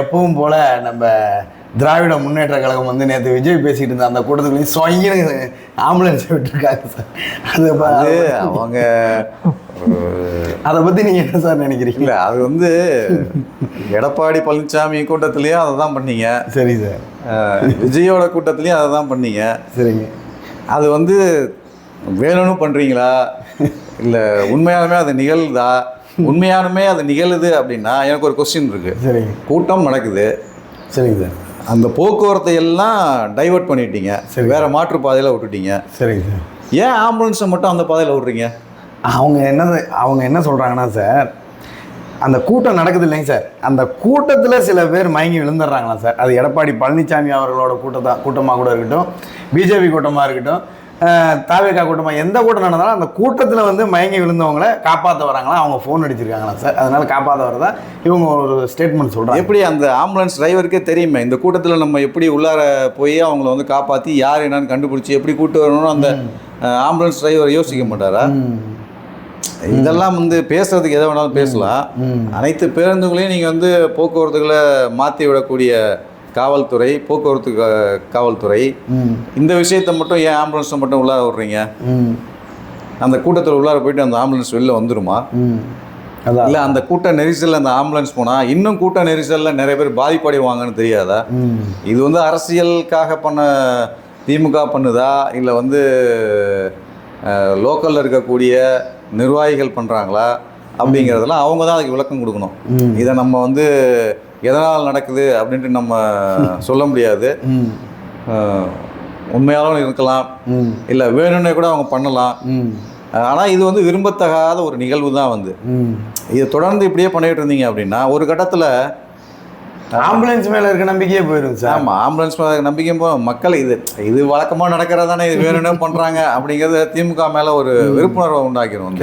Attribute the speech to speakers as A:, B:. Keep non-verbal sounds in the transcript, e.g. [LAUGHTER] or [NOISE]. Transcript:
A: எப்பவும் போல நம்ம திராவிட முன்னேற்ற கழகம் வந்து நேற்று விஜய் பேசிட்டு இருந்த அந்த கூட்டத்துக்குள்ளேயும் சொயின்னு ஆம்புலன்ஸ் விட்டுருக்காங்க சார். அது
B: அது அவங்க [LAUGHS]
A: அதை பத்தி நீங்க என்ன சார் நினைக்கிறீங்க?
B: இல்ல அது வந்து எடப்பாடி பழனிசாமி கூட்டத்திலயும் அதை தான் பண்ணீங்க.
A: சரி சார்.
B: விஜயோட கூட்டத்திலயும் அதை தான் பண்ணீங்க.
A: சரிங்க.
B: அது வந்து வேணும்னு பண்றீங்களா? இல்ல உண்மையாலுமே அது நிகழ்தா உண்மையாலுமே அது நிகழுது அப்படின்னா எனக்கு ஒரு கொஸ்டின் இருக்கு.
A: சரிங்க.
B: கூட்டம் நடக்குது.
A: சரிங்க சார்.
B: அந்த போக்குவரத்தை எல்லாம் டைவர்ட் பண்ணிட்டீங்க.
A: சரி.
B: வேற மாற்று பாதையில விட்டுட்டீங்க.
A: சரிங்க சார்.
B: ஏன் ஆம்புலன்ஸை மட்டும் அந்த பாதையில விடுறீங்க?
A: அவங்க என்ன அவங்க என்ன சொல்கிறாங்கன்னா சார் அந்த கூட்டம் நடக்குது இல்லைங்க சார். அந்த கூட்டத்தில் சில பேர் மயங்கி விழுந்துடுறாங்களா சார். அது எடப்பாடி பழனிசாமி அவர்களோட கூட்டத்தா கூட்டமாக கூட இருக்கட்டும் பிஜேபி கூட்டமாக இருக்கட்டும் தாவேக்கா கூட்டமாக எந்த கூட்டம் நடந்தாலும் அந்த கூட்டத்தில் வந்து மயங்கி விழுந்தவங்கள காப்பாற்ற வராங்களா? அவங்க ஃபோன் அடிச்சிருக்காங்களா சார்? அதனால காப்பாற்ற வரதா இவங்க ஒரு ஸ்டேட்மெண்ட் சொல்கிறாங்க
B: எப்படி அந்த ஆம்புலன்ஸ் டிரைவருக்கே தெரியுமே இந்த கூட்டத்தில் நம்ம எப்படி உள்ளார போய் அவங்கள வந்து காப்பாற்றி யார் என்னன்னு கண்டுபிடிச்சி எப்படி கூட்டு வரணும்னு அந்த ஆம்புலன்ஸ் டிரைவர் யோசிக்க மாட்டாரா? இதெல்லாம் வந்து பேசுறதுக்கு எதை வேணாலும் பேசலாம். அனைத்து பேருந்துகளையும் நீங்கள் வந்து போக்குவரத்துகளை மாற்றி விடக்கூடிய காவல்துறை போக்குவரத்து காவல்துறை. இந்த விஷயத்தை மட்டும் ஏன் ஆம்புலன்ஸை மட்டும் உள்ளார விடுறீங்க? அந்த கூட்டத்தில் உள்ளார போயிட்டு அந்த ஆம்புலன்ஸ் வெளில வந்துருமா?
A: ம். அதான்.
B: இல்லை அந்த கூட்ட நெரிசலில் அந்த ஆம்புலன்ஸ் போனால் இன்னும் கூட்ட நெரிசலில் நிறைய பேர் பாதிப்படைவாங்கன்னு தெரியாதா? இது வந்து அரசியலுக்காக பண்ண திமுக பண்ணுதா? இல்லை வந்து லோக்கலில் இருக்கக்கூடிய நிர்வாகிகள் பண்ணுறாங்களா அப்படிங்கிறதெல்லாம் அவங்க தான் அதுக்கு விளக்கம் கொடுக்கணும். இதை நம்ம வந்து எதனால் நடக்குது அப்படின்ட்டு நம்ம [LAUGHS] சொல்ல முடியாது. உண்மையாலும் இருக்கலாம். இல்லை வேணும்னே கூட அவங்க பண்ணலாம். ஆனால் இது வந்து விரும்பத்தகாத ஒரு நிகழ்வு தான் வந்து. இதை தொடர்ந்து இப்படியே பண்ணிட்டு இருந்தீங்க அப்படின்னா ஒரு கட்டத்தில்
A: ஆம்புலன்ஸ் மேல இருக்க நம்பிக்கையே போயிடும் சார்.
B: ஆமாம் ஆம்புலன்ஸ் மேலே நம்பிக்கை போ மக்கள் இது இது வழக்கமாக நடக்கிறதானே இது வேணும்னே பண்ணுறாங்க அப்படிங்கிறது திமுக மேலே ஒரு விழிப்புணர்வை உண்டாக்கிடும்